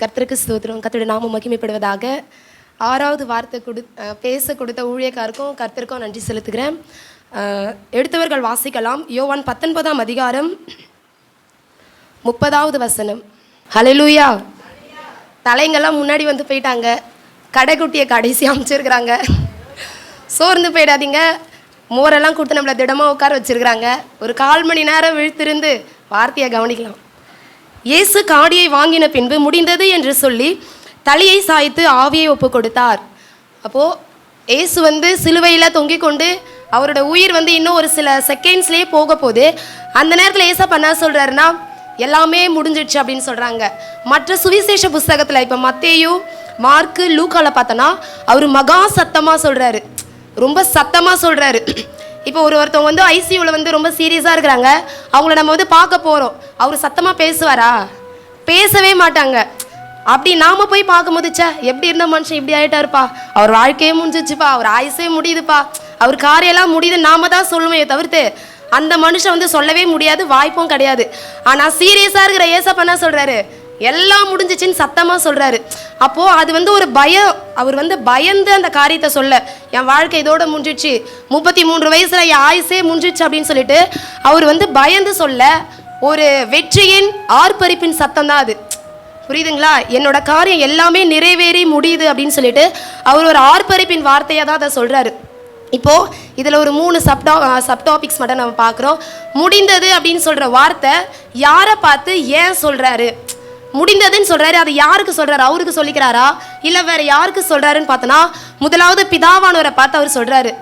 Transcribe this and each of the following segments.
கர்த்தருக்கு ஸ்தோத்திரம். கர்த்தருடைய நாமம் மகிமைப்படுவதாக ஆறாவது வார்த்தை கொடு அஹ் பேச கொடுத்த ஊழியக்காருக்கும் கர்த்தருக்கும் நன்றி செலுத்துகிறேன். எடுத்தவர்கள் வாசிக்கலாம். யோவான் பத்தொன்பதாம் அதிகாரம் முப்பதாவது வசனம். ஹலலூயா தலைங்கெல்லாம் முன்னாடி வந்து போயிட்டாங்க. கடைக்குட்டியை கடைசி அமைச்சிருக்கிறாங்க. சோர்ந்து போயிடாதீங்க. மோரெல்லாம் கொடுத்து நம்மளை திடமாக உட்கார வச்சிருக்கிறாங்க. ஒரு கால் மணி நேரம் விழுத்திருந்து வார்த்தையை கவனிக்கலாம். இயேசு காடியை வாங்கின பின்பு முடிந்தது என்று சொல்லி தலையை சாய்த்து ஆவியை ஒப்பு கொடுத்தார் அப்போது இயேசு வந்து சிலுவையில் தொங்கிக் கொண்டு அவரோட உயிர் வந்து இன்னும் ஒரு சில செகண்ட்ஸ்லேயே போக போகுது அந்த நேரத்தில் ஏசா பண்ண சொல்கிறாருன்னா எல்லாமே முடிஞ்சிடுச்சு அப்படின்னு சொல்கிறாங்க மற்ற சுவிசேஷ புஸ்தகத்தில் இப்போ மத்தேயும் மார்க்கு லூக்கால பார்த்தோன்னா அவர் மகா சத்தமாக சொல்கிறாரு ரொம்ப சத்தமாக சொல்கிறாரு இப்போ ஒரு ஒருத்தவங்க வந்து ஐசியூவில் வந்து ரொம்ப சீரியஸாக இருக்கிறாங்க. அவங்கள நம்ம வந்து பார்க்க போகிறோம் அவர் சத்தமாக பேசுவாரா? பேசவே மாட்டாங்க. அப்படி நாம் போய் பார்க்கும்போது சே எப்படி இருந்த மனுஷன் இப்படி ஆயிட்டாருப்பா? அவர் வாழ்க்கையே முடிஞ்சிச்சுப்பா. அவர் ஆயுசே முடியுதுப்பா. அவர் காரியெல்லாம் முடியுது. நாம தான் சொல்லுவோமே தவிர்த்து அந்த மனுஷன் வந்து சொல்லவே முடியாது வாய்ப்பும் கிடையாது. ஆனால் சீரியஸாக இருக்கிற ஏசப்பா என்ன சொல்கிறாரு எல்லாம் முடிஞ்சிச்சின்னு சத்தமாக சொல்கிறாரு அப்போது அது வந்து ஒரு பயம் அவர் வந்து பயந்து அந்த காரியத்தை சொல்ல என் வாழ்க்கை இதோட முடிஞ்சிச்சு. முப்பத்தி மூன்று வயசில் என் ஆயுசே முடிஞ்சிச்சு அப்படின்னு சொல்லிட்டு அவர் வந்து பயந்து சொல்ல ஒரு வெற்றியின் ஆர்ப்பரிப்பின் சத்தம் தான் அது. புரியுதுங்களா? என்னோட காரியம் எல்லாமே நிறைவேறி முடியுது அப்படின்னு சொல்லிட்டு அவர் ஒரு ஆர்ப்பரிப்பின் வார்த்தையாக தான் அதை சொல்கிறாரு இப்போது இதில் ஒரு மூணு சப்டா சப்டாபிக்ஸ் மட்டும் நம்ம பார்க்குறோம். முடிந்தது அப்படின்னு சொல்கிற வார்த்தை யாரை பார்த்து ஏன் சொல்கிறாரு முடிந்ததுன்னு சொல்கிறாரு அது யாருக்கு சொல்கிறாரு அவருக்கு சொல்லிக்கிறாரா? இல்லை வேற யாருக்கு சொல்கிறாருன்னு பார்த்தோன்னா முதலாவது பிதாவானவரை பார்த்து அவர் சொல்கிறாரு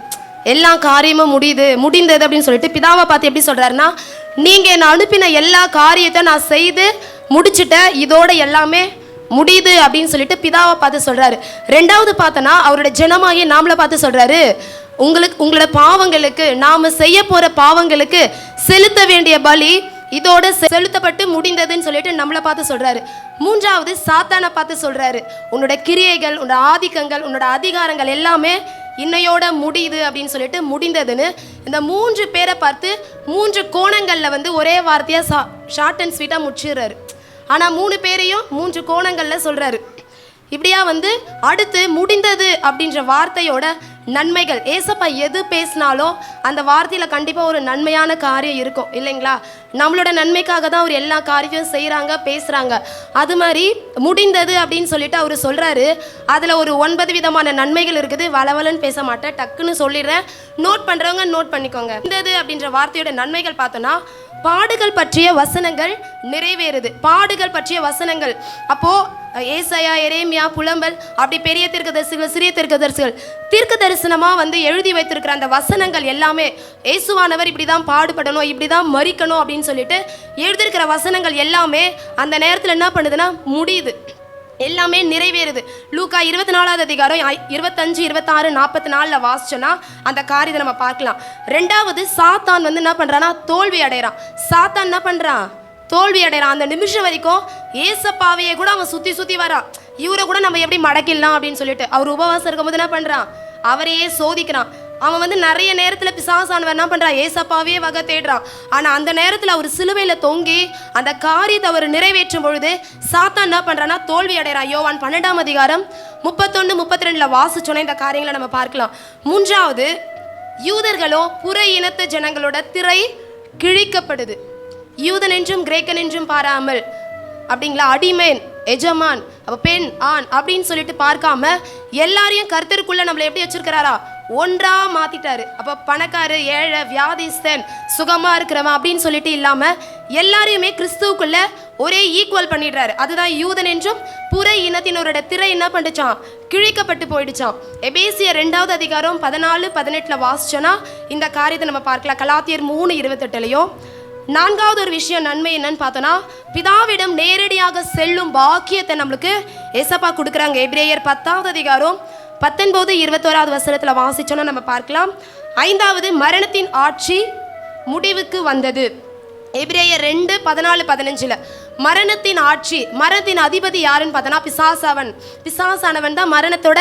எல்லா காரியமும் முடியுது முடிந்தது அப்படின்னு சொல்லிட்டு பிதாவை பார்த்து எப்படி சொல்கிறாருன்னா நீங்கள் என்னை அனுப்பின எல்லா காரியத்தை நான் செய்து முடிச்சுட்டேன் இதோட எல்லாமே முடியுது அப்படின்னு சொல்லிட்டு பிதாவை பார்த்து சொல்றாரு. ரெண்டாவது பார்த்தனா அவரோட ஜனமாகி நாமளை பார்த்து சொல்றாரு உங்களுக்கு உங்களோட பாவங்களுக்கு நாம செய்ய போற பாவங்களுக்கு செலுத்த வேண்டிய பலி இதோட செலுத்தப்பட்டு முடிந்ததுன்னு சொல்லிட்டு நம்மளை பார்த்து சொல்றாரு. மூன்றாவது சாத்தானை பார்த்து சொல்றாரு. உன்னோட கிரியைகள் உன்னோட ஆதிக்கங்கள் உன்னோட அதிகாரங்கள் எல்லாமே இன்னையோட முடியுது அப்படின்னு சொல்லிட்டு முடிந்ததுன்னு இந்த மூன்று பேரை பார்த்து மூன்று கோணங்களில் வந்து ஒரே வார்த்தையாக சா ஷார்ட் அண்ட் ஸ்வீட்டாக முடிச்சிடுறாரு. ஆனால் மூணு பேரையும் மூன்று கோணங்களில் சொல்கிறாரு இப்படியா வந்து அடுத்து முடிந்தது அப்படின்ற வார்த்தையோட நன்மைகள். ஏசப்பா எது பேசினாலோ அந்த வார்த்தையில் கண்டிப்பாக ஒரு நன்மையான காரியம் இருக்கும். இல்லைங்களா? நம்மளோட நன்மைக்காக தான் அவர் எல்லா காரியமும் செய்கிறாங்க பேசுகிறாங்க அது மாதிரி முடிந்தது அப்படின்னு சொல்லிட்டு அவர் சொல்கிறாரு அதில் ஒரு ஒன்பது விதமான நன்மைகள் இருக்குது. வளவலன்னு பேச மாட்டேன். டக்குன்னு சொல்லிடுறேன். நோட் பண்ணுறவங்க நோட் பண்ணிக்கோங்க. முடிந்தது அப்படின்ற வார்த்தையோட நன்மைகள் பார்த்தோன்னா பாடுகள் பற்றிய வசனங்கள் நிறைவேறுது. பாடுகள் பற்றிய வசனங்கள். அப்போ ஏசையா எரேமியா புலம்பல் அப்படி பெரிய தீர்க்கதரிசிகள் சிறிய தீர்க்கதரிசிகள் தீர்க்க தரிசனமாக வந்து எழுதி வைத்திருக்கிற அந்த வசனங்கள் எல்லாமே இயேசுவானவர் இப்படி தான் பாடுபடணும் இப்படி தான் மறிக்கணும் அப்படின்னு சொல்லிட்டு எழுதியிருக்கிற வசனங்கள் எல்லாமே அந்த நேரத்தில் என்ன பண்ணுதுன்னா முடியுது. எல்லாமே நிறைவேறுது. லூக்கா இருபத்தி நாலாவது அதிகாரம் ஐ- இருபத்தஞ்சு இருபத்தாறு நாற்பத்தி நாலில் வாசிச்சோன்னா அந்த காரியத்தை நம்ம பார்க்கலாம். ரெண்டாவது சாத்தான் வந்து என்ன பண்ணுறான்னா தோல்வி அடைகிறான் சாத்தான் என்ன பண்ணுறான் தோல்வி அடைகிறான் அந்த நிமிஷம் வரைக்கும் ஏசப்பாவையே கூட அவன் சுற்றி சுற்றி வரான். இவரை கூட நம்ம எப்படி மடக்கிடலாம் அப்படின்னு சொல்லிட்டு அவர் உபவாசம் இருக்கும்போது என்ன பண்ணுறான் அவரையே சோதிக்கிறான். அவன் வந்து நிறைய நேரத்தில் பிசாசானவன். என்ன பண்ணுறான் ஏசப்பாவே வகை தேடுறான். ஆனால் அந்த நேரத்தில் அவர் சிலுவையில் தொங்கி அந்த காரியத்தை அவர் நிறைவேற்றும் பொழுது சாத்தான் என்ன பண்ணுறான்னா தோல்வி அடைகிறான் யோவான் பன்னெண்டாம் அதிகாரம் முப்பத்தொன்று முப்பத்தி ரெண்டில் வாசிச்சோன்னே இந்த காரியங்களை நம்ம பார்க்கலாம். மூன்றாவது யூதர்களோ புற இனத்து ஜனங்களோட திரை கிழிக்கப்படுது. யூதன் என்றும் கிரேக்கன் என்றும் பாராமல். அப்படிங்களா? அடிமேன் எஜமான் அப்போ பெண் ஆண் அப்படின்னு சொல்லிட்டு பார்க்காம எல்லாரையும் கருத்தருக்குள்ளே நம்மளை எப்படி வச்சிருக்கிறாரா? ஒன்றா மாத்திட்டாரு. அப்ப பணக்காரு ஏழை வியாதிஸ்தன் சுகமா இருக்கிறவன் அப்படின்னு சொல்லிட்டு இல்லாம எல்லாரையுமே கிறிஸ்துவுக்குள்ள ஒரே ஈக்குவல் பண்ணிடுறாரு. அதுதான் யூதன் என்றும் புற இனத்தினரோட திரை என்ன பண்ணிச்சான் கிழிக்கப்பட்டு போயிடுச்சான் எபேசிய ரெண்டாவது அதிகாரம் பதினாலு பதினெட்டுல வாசிச்சோன்னா இந்த காரியத்தை நம்ம பார்க்கலாம். கலாத்தியர் மூணு இருபத்தெட்டுலையும். நான்காவது ஒரு விஷயம் நன்மை என்னன்னு பார்த்தோன்னா பிதாவிடம் நேரடியாக செல்லும் பாக்கியத்தை நம்மளுக்கு ஏசப்பா கொடுக்குறாங்க. எப்ரேயர் பத்தாவது அதிகாரம் பத்தொன்பது இருபத்தோராவது வசனத்தில் வாசிச்சோன்னா நம்ம பார்க்கலாம். ஐந்தாவது மரணத்தின் ஆட்சி முடிவுக்கு வந்தது. எபிரேயர் ரெண்டு பதினாலு பதினஞ்சில் மரணத்தின் ஆட்சி மரணத்தின் அதிபதி யாருன்னு பார்த்தோன்னா பிசாசவன். பிசாசானவன் தான் மரணத்தோட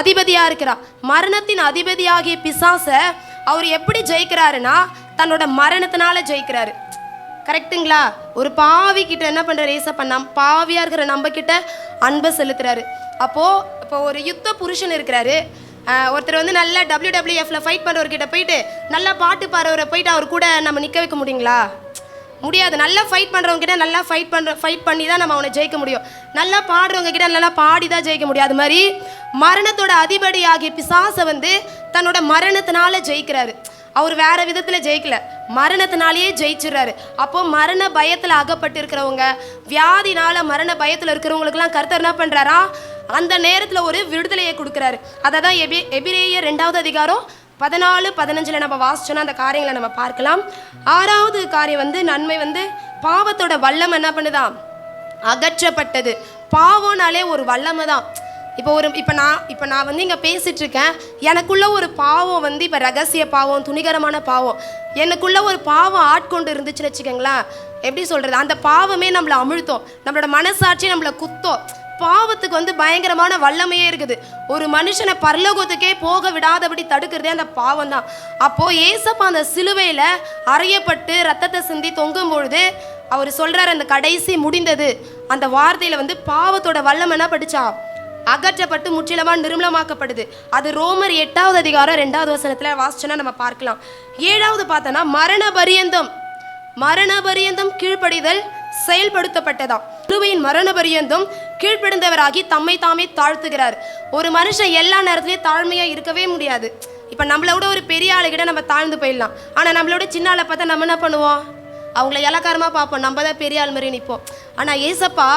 அதிபதியாக இருக்கிறான். மரணத்தின் அதிபதியாகிய பிசாசை அவர் எப்படி ஜெயிக்கிறாருன்னா தன்னோட மரணத்தினால ஜெயிக்கிறாரு. கரெக்ட்டுங்களா ஒரு பாவி கிட்ட என்ன பண்ணுற ஏசப்பா நம் பாவியாக இருக்கிற நம்ம கிட்ட அன்பை செலுத்துறாரு. அப்போது இப்போ ஒரு யுத்த புருஷன் இருக்கிறாரு. ஒருத்தர் வந்து நல்ல டபிள்யூ டபிள்யூஎஃப்ல ஃபைட் பண்ணுறவர்கிட்ட போயிட்டு நல்லா பாட்டு பாடுறவரை போயிட்டு அவர் கூட நம்ம நிற்க வைக்க முடியுங்களா? முடியாது. நல்லா ஃபைட் பண்ணுறவங்ககிட்ட நல்லா ஃபைட் பண்ணுற ஃபைட் பண்ணி தான் நம்ம அவனை ஜெயிக்க முடியும். நல்லா பாடுறவங்க கிட்ட நல்லா பாடி தான் ஜெயிக்க முடியும். அது மாதிரி மரணத்தோட அதிபடி ஆகிய பிசாசை வந்து தன்னோட மரணத்தினால ஜெயிக்கிறாரு. அவர் வேற விதத்தில் ஜெயிக்கல. மரணத்தினாலேயே ஜெயிச்சிடுறாரு. அப்போ மரண பயத்தில் அகப்பட்டு இருக்கிறவங்க வியாதினால மரண பயத்தில் இருக்கிறவங்களுக்குலாம் கருத்தர் என்ன பண்ணுறாரா அந்த நேரத்தில் ஒரு விடுதலையை கொடுக்குறாரு. அதை தான் எபி எபிரேய ரெண்டாவது அதிகாரம் பதினாலு பதினஞ்சில் நம்ம வாசிச்சோன்னா அந்த காரியங்களை நம்ம பார்க்கலாம். ஆறாவது காரியம் வந்து நன்மை வந்து பாவத்தோட வல்லம் என்ன பண்ணுதான்? அகற்றப்பட்டது. பாவம்னாலே ஒரு வல்லமை தான் இப்போ ஒரு இப்போ நான் இப்போ நான் வந்து இங்கே பேசிகிட்ருக்கேன் எனக்குள்ளே ஒரு பாவம் வந்து இப்போ ரகசிய பாவம் துணிகரமான பாவம். எனக்குள்ளே ஒரு பாவம் ஆட்கொண்டு இருந்துச்சுன்னு வச்சுக்கோங்களேன். எப்படி சொல்கிறது அந்த பாவமே நம்மளை அமிழ்த்தோம். நம்மளோட மனசாட்சி நம்மளை குத்தோம். பாவத்துக்கு வந்து பயங்கரமான வல்லமையே இருக்குது. ஒரு மனுஷனை பரலோகத்துக்கே போக விடாதபடி தடுக்கிறதே அந்த பாவம் தான் அப்போது ஏசப்பா அந்த சிலுவையில் அறையப்பட்டு ரத்தத்தை சிந்தி தொங்கும் பொழுது அவர் சொல்கிறார் அந்த கடைசி முடிந்தது. அந்த வார்த்தையில் வந்து பாவத்தோட வல்லம் என்ன படிச்சா அகற்றப்பட்டு முற்றிலுமா நிர்மலமாக்கப்படுது. அது ரோமர் எட்டாவது அதிகாரம் ரெண்டாவது வசனத்தில் வாசிச்சோன்னா நம்ம பார்க்கலாம். ஏழாவது பார்த்தோன்னா மரண பரியந்தம் மரண பரியந்தம் கீழ்ப்படிதல் செயல்படுத்தப்பட்டதாம். கிருபையின் மரண பரியந்தம் கீழ்ப்படிந்தவராகி தம்மை தாமே தாழ்த்துகிறார். ஒரு மனுஷன் எல்லா நேரத்துலையும் தாழ்மையாக இருக்கவே முடியாது. இப்போ நம்மளை விட ஒரு பெரிய ஆளுகிட்ட நம்ம தாழ்ந்து போயிடலாம். ஆனால் நம்மளோட சின்ன ஆளை பார்த்தா நம்ம என்ன பண்ணுவோம்? அவங்கள இலக்காரமாக பார்ப்போம். நம்ம தான் பெரிய ஆள் மாதிரி நிற்போம் ஆனால் ஏசப்பா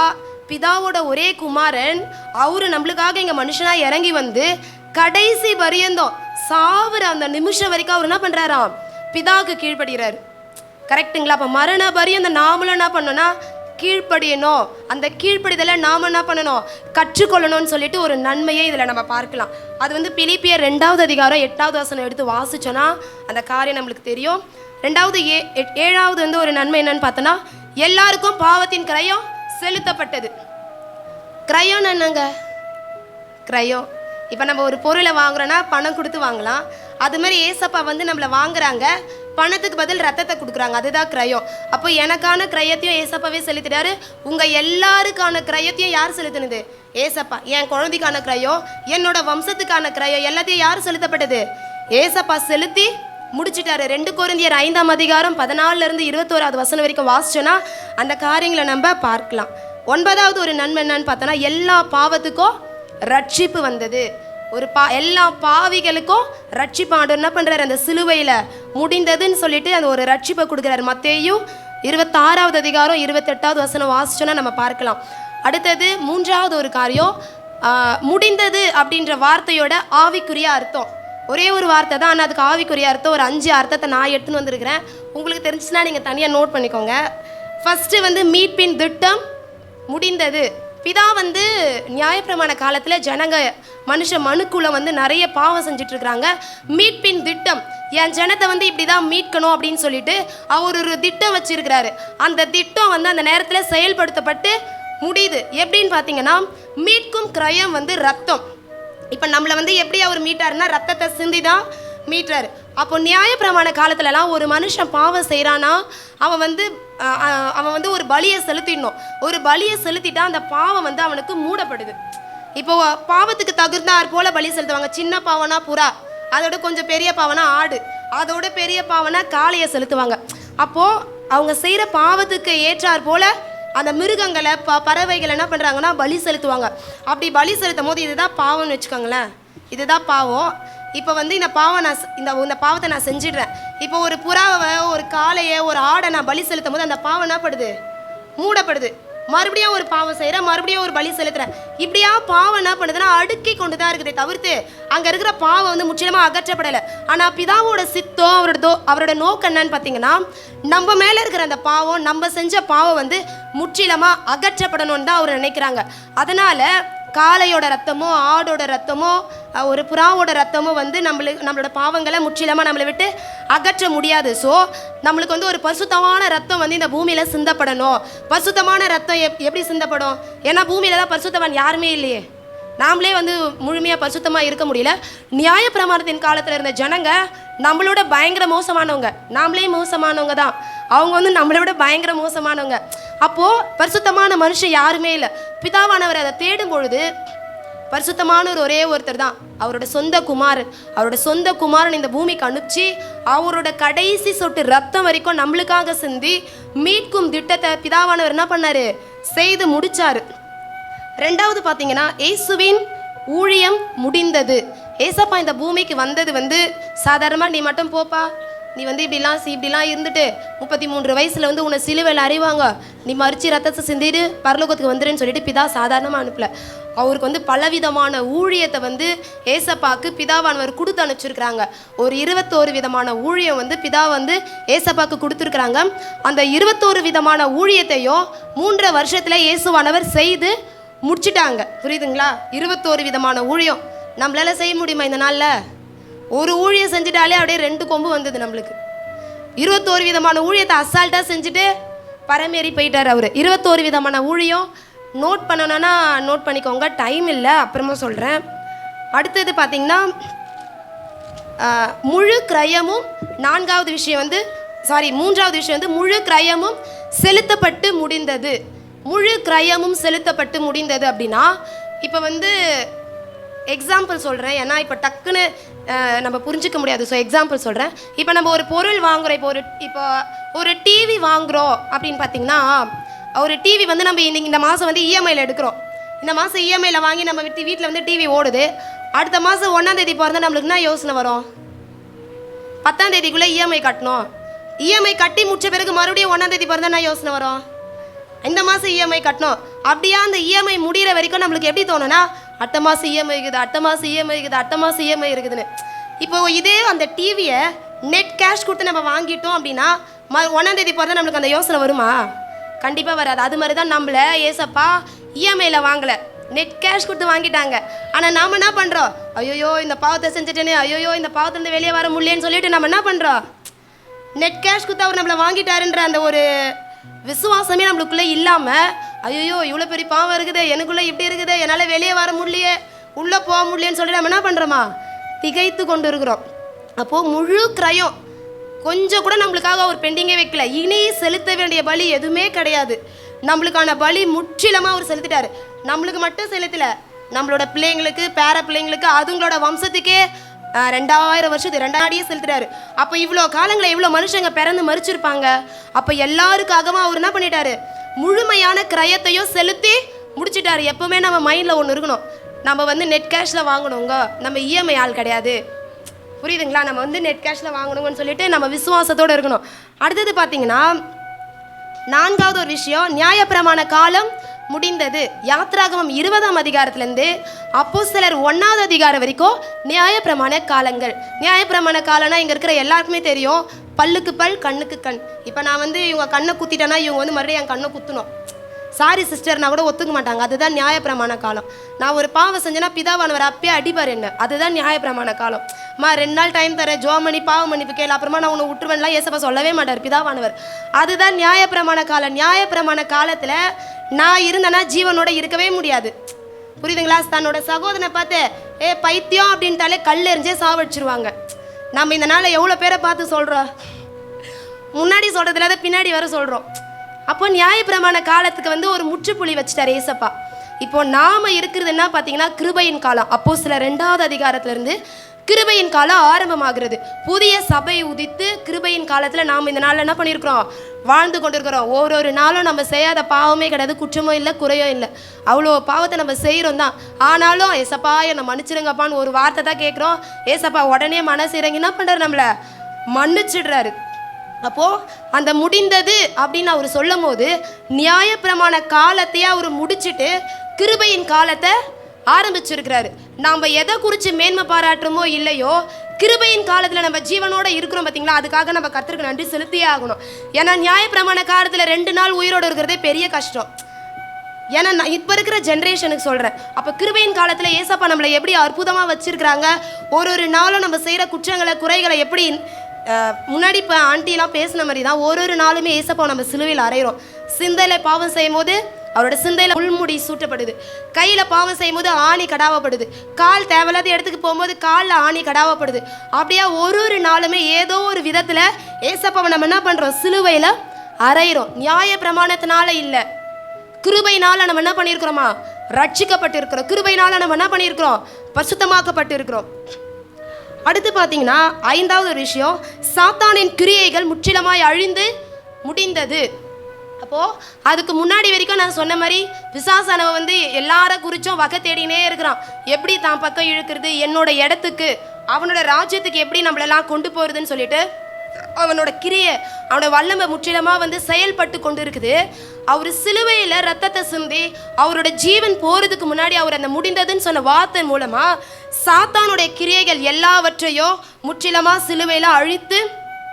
பிதாவோட ஒரே குமாரன். அவரு நம்மளுக்காக இங்க மனுஷனா இறங்கி வந்து கடைசி பரியந்தம் சாவுற அந்த நிமிஷம் வரைக்கும் அவர் என்ன பண்றாராம் பிதாவுக்கு கீழ்ப்படுகிறாரு கரெக்ட்டுங்களா அப்போ மரண பரியந்த நாமளும் என்ன பண்ணோம்னா கீழ்ப்படியணும். அந்த கீழ்ப்படிதலை நாம என்ன பண்ணணும்? கற்றுக்கொள்ளணும்னு சொல்லிட்டு ஒரு நன்மையை இதில் நம்ம பார்க்கலாம். அது வந்து பிலிப்பியர் ரெண்டாவது அதிகாரம் எட்டாவது வசனம் எடுத்து வாசிச்சோன்னா அந்த காரியம் நம்மளுக்கு தெரியும். ரெண்டாவது ஏ எட்- ஏழாவது வந்து ஒரு நன்மை என்னன்னு பார்த்தோன்னா எல்லாருக்கும் பாவத்தின் கிரயம் செலுத்தப்பட்டது. கிரயோன்னு என்னங்க? கிரயம் இப்போ நம்ம ஒரு பொருளை வாங்குறோன்னா பணம் கொடுத்து வாங்கலாம். அது மாதிரி ஏசப்பா வந்து நம்மளை வாங்குறாங்க. பணத்துக்கு பதில் ரத்தத்தை கொடுக்குறாங்க. அதுதான் கிரயம் அப்போ எனக்கான கிரயத்தையும் ஏசப்பாவே செலுத்திட்டாரு. உங்கள் எல்லாருக்கான கிரயத்தையும் யார் செலுத்தினது? ஏசப்பா. என் குழந்தைக்கான கிரயம் என்னோட வம்சத்துக்கான கிரயம் எல்லாத்தையும் யார் செலுத்தப்பட்டது? ஏசப்பா செலுத்தி முடிச்சிட்டாரு. ரெண்டு கொரிந்தியர் ஐந்தாம் அதிகாரம் பதினாலிருந்து இருபத்தோராவது வசனம் வரைக்கும் வாசிச்சோன்னா அந்த காரியங்களை நம்ம பார்க்கலாம். ஒன்பதாவது ஒரு நன்மை என்னன்னு பார்த்தோன்னா எல்லா பாவத்துக்கும் ரட்சிப்பு வந்தது. ஒரு பா எல்லா பாவிகளுக்கும் ரட்சிப்பாண்டு என்ன பண்ணுறாரு அந்த சிலுவையில் முடிந்ததுன்னு சொல்லிட்டு அந்த ஒரு ரட்சிப்பை கொடுக்குறாரு. மத்தேயும் இருபத்தாறாவது அதிகாரம் இருபத்தெட்டாவது வசனம் வாசிச்சோன்னா நம்ம பார்க்கலாம். அடுத்தது மூன்றாவது ஒரு காரியம் முடிந்தது அப்படின்ற வார்த்தையோட ஆவிக்குரிய அர்த்தம். ஒரே ஒரு வார்த்தை தான். ஆனால் அதுக்கு ஆவிக்குரிய அர்த்தம் ஒரு அஞ்சு அர்த்தத்தை நான் எடுத்துன்னு வந்திருக்கிறேன். உங்களுக்கு தெரிஞ்சுச்சுன்னா நீங்கள் தனியாக நோட் பண்ணிக்கோங்க. ஃபஸ்ட்டு வந்து மீட்பின் திட்டம் முடிந்தது. பிதா வந்து நியாயப்பிரமாண காலத்தில் ஜனங்க மனுஷ மனுக்குள்ள வந்து நிறைய பாவம் செஞ்சிட்ருக்குறாங்க. மீட்பின் திட்டம். என் ஜனத்தை வந்து இப்படி தான் மீட்கணும் அப்படின்னு சொல்லிட்டு அவர் ஒரு திட்டம் வச்சிருக்கிறாரு. அந்த திட்டம் வந்து அந்த நேரத்தில் செயல்படுத்தப்பட்டு முடியுது. எப்படின்னு பார்த்தீங்கன்னா மீட்கும் கிரயம் வந்து ரத்தம். இப்போ நம்மளை வந்து எப்படி அவர் மீட்டாருன்னா ரத்தத்தை சிந்தி தான் மீட்டாரு அப்போ நியாயப்பிரமாண காலத்துலலாம் ஒரு மனுஷன் பாவம் செய்கிறானா அவன் வந்து அவன் வந்து ஒரு பலியை செலுத்திடணும். ஒரு பலியை செலுத்திட்டா அந்த பாவம் வந்து அவனுக்கு மூடப்படுது. இப்போ பாவத்துக்கு தகுந்தாற் போல பலி செலுத்துவாங்க. சின்ன பாவனா புறா அதோட கொஞ்சம் பெரிய பாவனா ஆடு அதோட பெரிய பாவனா காளையை செலுத்துவாங்க. அப்போ அவங்க செய்கிற பாவத்துக்கு ஏற்றாற் போல அந்த மிருகங்களை ப பறவைகளை என்ன பண்ணுறாங்கன்னா பலி செலுத்துவாங்க. அப்படி பலி செலுத்தும் போது இதுதான் பாவம்னு வச்சுக்கோங்களேன். இதுதான் பாவம். இப்போ வந்து இந்த பாவம் நான் இந்த இந்த பாவத்தை நான் செஞ்சிடுறேன். இப்போ ஒரு புறாவை ஒரு காளையை ஒரு ஆடை நான் பலி செலுத்தும் போது அந்த பாவம் என்ன படுது? மூடப்படுது. மறுபடியும் ஒரு பாவம் செய்கிறேன் மறுபடியும் ஒரு பலி செலுத்துறேன் இப்படியா பாவம் என்ன பண்ணுதுன்னா அடுக்கி கொண்டு தான் இருக்குதே. தவிர்த்து அங்கே இருக்கிற பாவம் வந்து முற்றிலுமாக அகற்றப்படலை. ஆனால் பிதாவோட சித்தம் அவரோட தோ அவரோட நோக்கம் என்னன்னு பார்த்தீங்கன்னா நம்ம மேலே இருக்கிற அந்த பாவம் நம்ம செஞ்ச பாவம் வந்து முற்றிலுமாக அகற்றப்படணும்னு தான் அவர் நினைக்கிறாங்க. அதனால் காளையோட ரத்தமோ ஆடோட ரத்தமோ ஒரு புறாவோட ரத்தமும் வந்து நம்மளுக்கு நம்மளோட பாவங்களை முற்றிலுமாக நம்மளை விட்டு அகற்ற முடியாது. ஸோ நம்மளுக்கு வந்து ஒரு பசுத்தமான ரத்தம் வந்து இந்த பூமியில் சிந்தப்படணும். பசுத்தமான ரத்தம் எப் எப்படி சிந்தப்படும்? ஏன்னா பூமியில் தான் பரிசுத்தவான் யாருமே இல்லையே. நாமளே வந்து முழுமையாக பரிசுத்தமாக இருக்க முடியல. நியாயப்பிரமாணத்தின் காலத்தில் இருந்த ஜனங்க நம்மளோட பயங்கர மோசமானவங்க. நாமளே மோசமானவங்க தான். அவங்க வந்து நம்மளை விட பயங்கர மோசமானவங்க. அப்போது பரிசுத்தமான மனுஷன் யாருமே இல்லை. பிதாவானவர் அதை தேடும் பொழுது பரிசுத்தமானவர் ஒரே ஒருத்தர் தான். அவரோட சொந்த குமாரன். அவரோட சொந்த குமாரன் இந்த பூமிக்கு அனுப்பிச்சு அவரோட கடைசி சொட்டு ரத்தம் வரைக்கும் நம்மளுக்காக சிந்தி மீட்கும் திட்டத்தை பிதாவானவர் என்ன பண்ணாரு? செய்து முடிச்சாரு. ரெண்டாவது பார்த்தீங்கன்னா இயேசுவின் ஊழியம் முடிந்தது. ஏசப்பா இந்த பூமிக்கு வந்தது வந்து சாதாரணமாக நீ மட்டும் போப்பா. நீ வந்து இப்படிலாம் சி- இப்படிலாம் இருந்துட்டு முப்பத்தி மூன்று வயசில் வந்து உன்னை சிலுவையில் அறிவாங்க. நீ மறிச்சு ரத்தத்தை சிந்திட்டு பரலோகத்துக்கு வந்துடுன்னு சொல்லிட்டு பிதா சாதாரணமாக அனுப்பல. அவருக்கு வந்து பலவிதமான ஊழியத்தை வந்து ஏசப்பாக்கு பிதாவானவர் கொடுத்து அனுப்பிச்சிருக்கிறாங்க. ஒரு இருபத்தோரு விதமான ஊழியம் வந்து பிதா வந்து ஏசப்பாக்கு கொடுத்துருக்குறாங்க. அந்த இருபத்தோரு விதமான ஊழியத்தையும் மூன்றரை வருஷத்தில் இயேசுவானவர் செய்து முடிச்சிட்டாங்க. புரியுதுங்களா? இருபத்தோரு விதமான ஊழியம். நம்மளால செய்ய முடியுமா இந்த நாளில்? ஒரு ஊழியம் செஞ்சுட்டாலே அப்படியே ரெண்டு கொம்பு வந்தது நம்மளுக்கு. இருபத்தோரு விதமான ஊழியத்தை அசால்ட்டாக செஞ்சுட்டு பரமேறி போயிட்டார் அவர். இருபத்தோரு விதமான ஊழியம் நோட் பண்ணணும்னா நோட் பண்ணிக்கோங்க. டைம் இல்லை அப்புறமா சொல்கிறேன் அடுத்தது பார்த்திங்கன்னா முழு கிரயமும் நான்காவது விஷயம் வந்து சாரி மூன்றாவது விஷயம் வந்து முழு கிரயமும் செலுத்தப்பட்டு முடிந்தது. முழு கிரயமும் செலுத்தப்பட்டு முடிந்தது அப்படின்னா இப்போ வந்து எக்ஸாம்பிள் சொல்கிறேன் ஏன்னா இப்போ டக்குன்னு நம்ம புரிஞ்சிக்க முடியாது. ஸோ எக்ஸாம்பிள் சொல்கிறேன் இப்போ நம்ம ஒரு பொருள் வாங்குறோம். இப்போ ஒரு இப்போ ஒரு டிவி வாங்குறோம் அப்படின்னு பார்த்தீங்கன்னா ஒரு டிவி வந்து நம்ம இன்னைக்கு இந்த மாதம் வந்து இஎம்ஐயில் எடுக்கிறோம். இந்த மாதம் இஎம்ஐயில் வாங்கி நம்ம விட்டு வீட்டில் வந்து டிவி ஓடுது. அடுத்த மாதம் ஒன்றாந்தேதி பிறந்தா நம்மளுக்கு என்ன யோசனை வரும்? பத்தாம் தேதிக்குள்ளே இஎம்ஐ கட்டணும். இஎம்ஐ கட்டி முடிச்ச பிறகு மறுபடியும் ஒன்றாம் தேதி பிறந்தா என்ன யோசனை வரும்? இந்த மாதம் இஎம்ஐ கட்டணும். அப்படியா அந்த இஎம்ஐ முடிகிற வரைக்கும் நம்மளுக்கு எப்படி தோணும்னா அட்டை மாதம் இஎம்ஐ இருக்குது அட்டை மாதம் இஎம்ஐ இருக்குது அட்ட மாதம் இஎம்ஐ இருக்குதுன்னு. இப்போ இதே அந்த டிவியை நெட் கேஷ் கொடுத்து நம்ம வாங்கிட்டோம் அப்படின்னா ம ஒன்றாந்தேதி பிறந்த பிறந்தா நம்மளுக்கு அந்த யோசனை வருமா? கண்டிப்பாக வராது. அது மாதிரி தான் நம்மள ஏசப்பா இஎம்ஐயில் வாங்கலை. நெட் கேஷ் கொடுத்து வாங்கிட்டாங்க. ஆனால் நாம் என்ன பண்ணுறோம் ஐயோயோ இந்த பாவத்தை செஞ்சுட்டேனே. ஐயோயோ இந்த பாவத்துலேருந்து வெளியே வர முடியலன்னு சொல்லிட்டு நம்ம என்ன பண்ணுறோம் நெட் கேஷ் கொடுத்து அவர் நம்மளை வாங்கிட்டாருன்ற அந்த ஒரு விசுவாசமே நம்மளுக்குள்ளே இல்லாமல் ஐயோ இவ்வளோ பெரிய பாவம் இருக்குது எனக்குள்ளே இப்படி இருக்குது என்னால் வெளியே வர முடியலையே உள்ளே போக முடியலன்னு சொல்லிட்டு நம்ம என்ன பண்ணுறோமா திகைத்து கொண்டு இருக்கிறோம். அப்போது முழு கிரயம் கொஞ்சம் கூட நம்மளுக்காக அவர் பெண்டிங்கே வைக்கல. இனி செலுத்த வேண்டிய பலி எதுவுமே கிடையாது. நம்மளுக்கான பலி முற்றிலுமாக அவர் செலுத்திட்டார். நம்மளுக்கு மட்டும் செலுத்தலை. நம்மளோட பிள்ளைங்களுக்கு பேர பிள்ளைங்களுக்கு அதுங்களோட வம்சத்துக்கே ரெண்டாயிரம் வருஷத்துக்கு ரெண்டாடியே செலுத்துறாரு அப்போ இவ்வளோ காலங்களில் இவ்வளோ மனுஷங்க பிறந்து மறிச்சிருப்பாங்க. அப்போ எல்லாருக்காகவும் அவர் என்ன பண்ணிட்டாரு? முழுமையான கிரயத்தையும் செலுத்தி முடிச்சிட்டாரு. எப்பவுமே நம்ம மைண்டில் ஒன்று இருக்கணும். நம்ம வந்து நெட் கேஷில் வாங்கணுங்க. நம்ம இஎம்ஐ ஆள் கிடையாது. புரியுதுங்களா? நம்ம வந்து நெட் கேஷில் வாங்கணுங்கன்னு சொல்லிட்டு நம்ம விசுவாசத்தோடு இருக்கணும். அடுத்தது பார்த்தீங்கன்னா நான்காவது ஒரு விஷயம் நியாயப்பிரமாண காலம் முடிந்தது. யாத்ராகமம் இருபதாம் அதிகாரத்திலேருந்து சிலர் ஒன்றாவது அதிகாரம் வரைக்கும் நியாயப்பிரமாண காலங்கள். நியாயப்பிரமாண காலம்னா இங்கே இருக்கிற எல்லாருக்குமே தெரியும். பல்லுக்கு பல் கண்ணுக்கு கண். இப்போ நான் வந்து இவங்க கண்ணை குத்திட்டேன்னா இவங்க வந்து மறுபடியும் என் கண்ணை குத்தணும். சாரி சிஸ்டர்னா கூட ஒத்துக்க மாட்டாங்க. அதுதான் நியாயப்பிரமாண காலம். நான் ஒரு பாவம் செஞ்சேன்னா பிதாவானவர் அப்பயே அடிப்பார் என்ன. அதுதான் நியாயப்பிரமாண காலம். மா ரெண்டு நாள் டைம் தரேன். ஜோ மணி பாவம் மன்னிப்பு கேள். அப்புறமா நான் உன்னை விட்டுருவேன்லாம் ஏசப்பா சொல்லவே மாட்டார் பிதாவானவர். அதுதான் நியாயப்பிரமாண காலம். நியாயப்பிரமாண காலத்தில் நான் இருந்தேன்னா ஜீவனோட இருக்கவே முடியாது. புரியுதுங்களா தன்னோட சகோதரனை பார்த்து ஏ பைத்தியம் அப்படின்ட்டாலே கல் எறிஞ்சே சாவடிச்சிருவாங்க நம்ம இந்த நாளில் எவ்வளோ பேரை பார்த்து சொல்கிறோம் முன்னாடி சொல்கிறதுல பின்னாடி வர சொல்கிறோம் அப்போ நியாயப்பிரமாண காலத்துக்கு வந்து ஒரு முற்றுப்புள்ளி வச்சுட்டார் ஏசப்பா. இப்போ நாம இருக்கிறது என்ன பார்த்தீங்கன்னா கிருபையின் காலம். அப்போ சில ரெண்டாவது அதிகாரத்திலிருந்து கிருபையின் காலம் ஆரம்பமாகிறது. புதிய சபை உதித்து கிருபையின் காலத்தில் நாம் இந்த நாளில் என்ன பண்ணியிருக்கிறோம்? வாழ்ந்து கொண்டிருக்கிறோம். ஒரு நாளும் நம்ம செய்யாத பாவமே கிடையாது. குற்றமும் இல்லை குறையோ இல்லை. அவ்வளோ பாவத்தை நம்ம செய்கிறோம் தான். ஆனாலும் ஏசப்பா என்னை மன்னிச்சிருங்கப்பான்னு ஒரு வார்த்தை தான் கேட்குறோம் ஏசப்பா உடனே மனசு இறங்கி என்ன பண்ணுறாரு நம்மளை? மன்னிச்சிடுறாரு. அப்போது அந்த முடிந்தது அப்படின்னு அவர் சொல்லும் போது நியாயப்பிரமான காலத்தையே அவர் முடிச்சிட்டு கிருபையின் காலத்தை ஆரம்பிச்சிருக்கிறாரு. நாம் எதை குறித்து மேன்மை பாராட்டுறோமோ இல்லையோ கிருபையின் காலத்தில் நம்ம ஜீவனோட இருக்கிறோம் பார்த்தீங்களா அதுக்காக நம்ம கர்த்தருக்கு நன்றி செலுத்தியே ஆகணும். ஏன்னா நியாயப்பிரமாண காலத்தில் ரெண்டு நாள் உயிரோடு இருக்கிறதே பெரிய கஷ்டம். ஏன்னா நான் இப்போ இருக்கிற ஜென்ரேஷனுக்கு சொல்கிறேன் அப்போ கிருபையின் காலத்தில் ஏசப்பா நம்மளை எப்படி அற்புதமாக வச்சுருக்கிறாங்க? ஒரு ஒரு நாளும் நம்ம செய்கிற குற்றங்களை குறைகளை எப்படி முன்னாடி இப்போ ஆண்டிலாம் பேசின மாதிரி தான் ஒரு ஒரு நாளுமே ஏசப்பா நம்ம சிலுவையில் அறையிறோம். சிந்தையில் பாவம் செய்யும் போது அவரோட சிந்தையில் உள்முடி சூட்டப்படுது. கையில் பாவம் செய்யும்போது ஆணி கடாவப்படுது. கால் தேவையில்லாத இடத்துக்கு போகும்போது காலில் ஆணி கடாவப்படுது. அப்படியே ஒரு ஒரு நாளுமே ஏதோ ஒரு விதத்தில் ஏசப்பாவை நம்ம என்ன பண்ணுறோம் சிலுவையில் அரைகிறோம் நியாய பிரமாணத்தினால இல்லை. கிருபைனால நம்ம என்ன பண்ணியிருக்கிறோமா? ரட்சிக்கப்பட்டு இருக்கிறோம் கிருபையினால நம்ம என்ன பண்ணியிருக்கிறோம்? பசுத்தமாக்கப்பட்டு இருக்கிறோம் அடுத்து பார்த்தீங்கன்னா ஐந்தாவது ஒரு விஷயம் சாத்தானின் கிரியைகள் முற்றிலுமாய் அழிந்து முடிந்தது. அப்போது அதுக்கு முன்னாடி வரைக்கும் நான் சொன்ன மாதிரி விசாசனவை வந்து எல்லார குறிச்சும் வகை தேடினே இருக்கிறான். எப்படி தான் பக்கம் இழுக்கிறது என்னோட இடத்துக்கு அவனோட ராஜ்யத்துக்கு எப்படி நம்மளெல்லாம் கொண்டு போகிறதுன்னு சொல்லிட்டு அவனோட கிரியை அவனோட வல்லமை முற்றிலுமாக வந்து செயல்பட்டு கொண்டு இருக்குது அவர் சிலுவையில் ரத்தத்தை சிந்தி அவரோட ஜீவன் போகிறதுக்கு முன்னாடி அவர் அந்த முடிந்ததுன்னு சொன்ன வார்த்தை மூலமாக சாத்தானுடைய கிரியைகள் எல்லாவற்றையும் முற்றிலுமாக சிலுவையில் அழித்து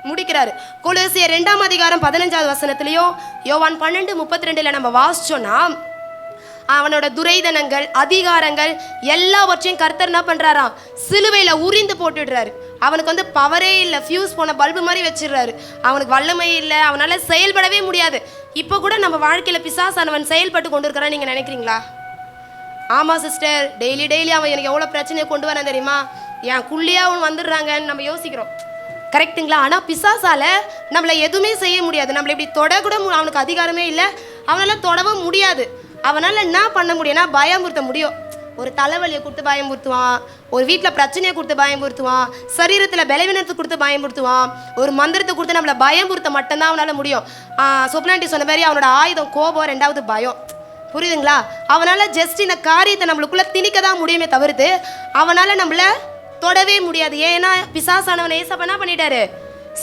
முடிக்கிறாரு. கொலோசியர் ரெண்டாம் அதிகாரம் பதினஞ்சாவது வசனத்திலையும் யோவான் பன்னெண்டு முப்பத்தி ரெண்டில் நம்ம வாசிச்சோன்னா அவனோட துரைதனங்கள் அதிகாரங்கள் எல்லாவற்றையும் கர்த்தர் என்ன பண்ணுறாராம் சிலுவையில் உரிந்து போட்டுடுறாரு. அவனுக்கு வந்து பவரே இல்லை ஃபியூஸ் போன பல்பு மாதிரி வச்சிடுறாரு. அவனுக்கு வல்லமை இல்லை அவனால் செயல்படவே முடியாது. இப்போ கூட நம்ம வாழ்க்கையில் பிசாசானவன் செயல்பட்டு கொண்டு இருக்கிறான்னு நீங்கள் நினைக்கிறீங்களா? ஆமாம் சிஸ்டர் டெய்லி டெய்லி அவன் எனக்கு எவ்வளோ பிரச்சனையை கொண்டு வரான் தெரியுமா? என் குள்ளியாக அவன் வந்துடுறாங்கன்னு நம்ம யோசிக்கிறோம். கரெக்ட்டுங்களா? ஆனால் பிசாசால நம்மளை எதுவுமே செய்ய முடியாது. நம்மளை இப்படி தொட கூட மு- அவனுக்கு அதிகாரமே இல்லை. அவனால் தொடவும் முடியாது. அவனால் என்ன பண்ண முடியும்னா பயமுறுத்த முடியும். ஒரு தலைவலியை கொடுத்து பயமுறுத்துவான் ஒரு வீட்டில் பிரச்சனையை கொடுத்து பயமுறுத்துவான் சரீரத்தில் பலவீனத்தை கொடுத்து பயமுறுத்துவான் ஒரு மந்திரத்தை கொடுத்து நம்மளை பயமுறுத்த மட்டும்தான் அவனால் முடியும். சுப்னாண்டி சொன்ன மாதிரி அவனோட ஆயுதம் கோபம் ரெண்டாவது பயம். புரியுதுங்களா? அவனால் ஜஸ்ட் இந்த காரியத்தை நம்மளுக்குள்ளே திணிக்க தான் முடியுமே தவிர்த்து அவனால் நம்மளை தொடவே முடியாது. ஏன்னா பிசாசானவனை ஏசப்ப என்ன பண்ணிட்டாரு?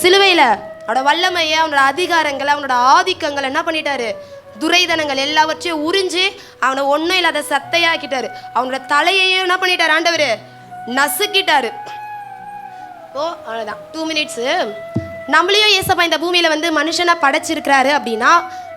சிலுவையில். அவனோட வல்லமையை அவனோட அதிகாரங்களை அவனோட ஆதிக்கங்களை என்ன பண்ணிட்டாரு? துரைதனங்கள் எல்லாவற்றையும் உறிஞ்சு அவனை ஒன்றும் இல்லாத சத்தையாக்கிட்டாரு. அவனோட தலையையும் என்ன பண்ணிட்டார் ஆண்டவர்? நசுக்கிட்டாரு. ஓ அவ்வளோதான் டூ மினிட்ஸு நம்மளையும் ஏசப்பா இந்த பூமியில் வந்து மனுஷனை படைச்சிருக்கிறாரு அப்படின்னா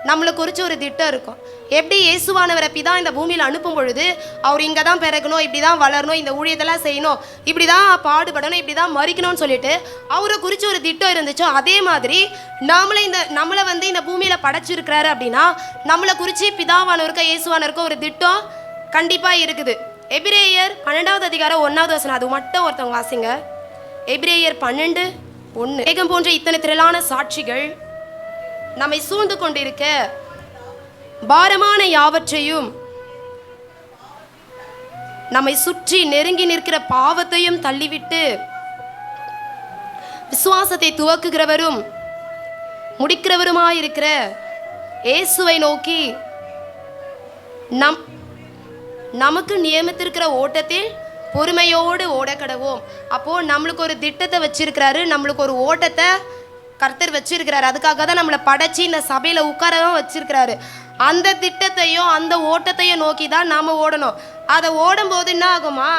நம்மளை குறித்து ஒரு திட்டம் இருக்கும். எப்படி இயேசுவானவரை பிதான் இந்த பூமியில் அனுப்பும் பொழுது அவர் இங்கே தான் பிறக்கணும் இப்படி தான் வளரணும் இந்த ஊழியத்தெல்லாம் செய்யணும் இப்படி தான் பாடுபடணும் இப்படி தான் மறிக்கணும்னு சொல்லிட்டு அவரை குறித்து ஒரு திட்டம் இருந்துச்சோ அதே மாதிரி நம்மளை இந்த நம்மளை வந்து இந்த பூமியில் படைச்சிருக்கிறாரு அப்படின்னா நம்மளை குறித்து பிதாவானவருக்கோ இயேசுவானவருக்கோ ஒரு திட்டம் கண்டிப்பாக இருக்குது. எபிரேயர் பன்னெண்டாவது அதிகாரம் ஒன்றாவது வசனம் அது மட்டும் ஒருத்தவங்க வாசிங்க. எபிரேயர் பன்னெண்டு ஒன்று ஏகம் போன்ற இத்தனை திரளான சாட்சிகள் நம்மை சூழ்ந்து கொண்டிருக்க பாரமான யாவற்றையும் நம்மை சுற்றி நெருங்கி நிற்கிற பாவத்தையும் தள்ளிவிட்டு விசுவாசத்தை துவக்குகிறவரும் முடிக்கிறவருமாயிருக்கிற இயேசுவை நோக்கி நம் நமக்கு நியமித்திருக்கிற ஓட்டத்தில் பொறுமையோடு ஓடக்கடவோம். அப்போது நம்மளுக்கு ஒரு திட்டத்தை வச்சிருக்கிறாரு. நம்மளுக்கு ஒரு ஓட்டத்தை கர்த்தர் வச்சிருக்கிறாரு. அதுக்காக தான் நம்மளை படைச்சு இந்த சபையில் உட்காரவும் வச்சிருக்கிறாரு. அந்த திட்டத்தையும் அந்த ஓட்டத்தையும் நோக்கி தான் நாம் ஓடணும். அதை ஓடும்போது என்ன ஆகுமா?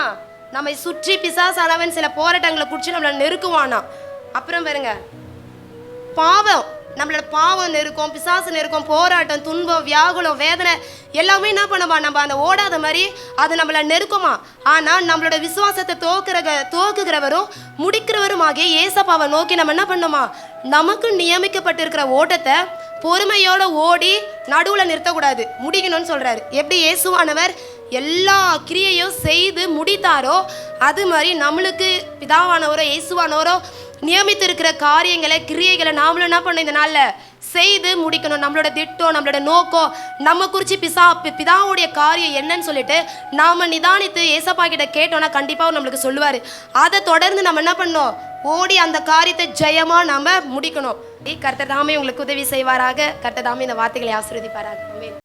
நம்மை சுற்றி பிசாசானவன் சில போராட்டங்களை பிடிச்சி நம்மளை நெருக்குவானா அப்புறம் பாருங்க. பாவம். நம்மளோட பாவம் நெருக்கம் பிசாசு நெருக்கம் போராட்டம் துன்பம் வியாகுலம் வேதனை எல்லாமே என்ன பண்ணுமா? நம்ம அந்த ஓடாத மாதிரி அது நம்மளை நெருக்குமா? ஆனால் நம்மளோட விசுவாசத்தை தோக்குற தோக்குகிறவரும் முடிக்கிறவரும் ஆகிய ஏசப்பாவை நோக்கி நம்ம என்ன பண்ணோமா? நமக்கு நியமிக்கப்பட்டிருக்கிற ஓட்டத்தை பொறுமையோட ஓடி நடுவில் நிறுத்தக்கூடாது. முடிக்கணும்னு சொல்கிறாரு எப்படி இயேசுவானவர் எல்லா கிரியையும் செய்து முடித்தாரோ அது மாதிரி நம்மளுக்கு பிதாவானவரோ இயேசுவானவரோ நியமித்திருக்கிற காரியங்களை கிரியைகளை நாமளும் என்ன பண்ணணும் இந்த நாளில்? செய்து முடிக்கணும். நம்மளோட திட்டம் நம்மளோட நோக்கம் நம்ம குறித்து பிசா பி- பிதாவுடைய காரியம் என்னன்னு சொல்லிட்டு நாம நிதானித்து ஏசப்பா கிட்ட கேட்டோம்னா கண்டிப்பாக அவர் நம்மளுக்கு சொல்லுவார். அதை தொடர்ந்து நம்ம என்ன பண்ணோம் ஓடி அந்த காரியத்தை ஜெயமாக நம்ம முடிக்கணும். கர்த்தர் தாமே உங்களுக்கு உதவி செய்வாராக. கர்த்தர் தாமே இந்த வார்த்தைகளை ஆசீர்வதிப்பாராக.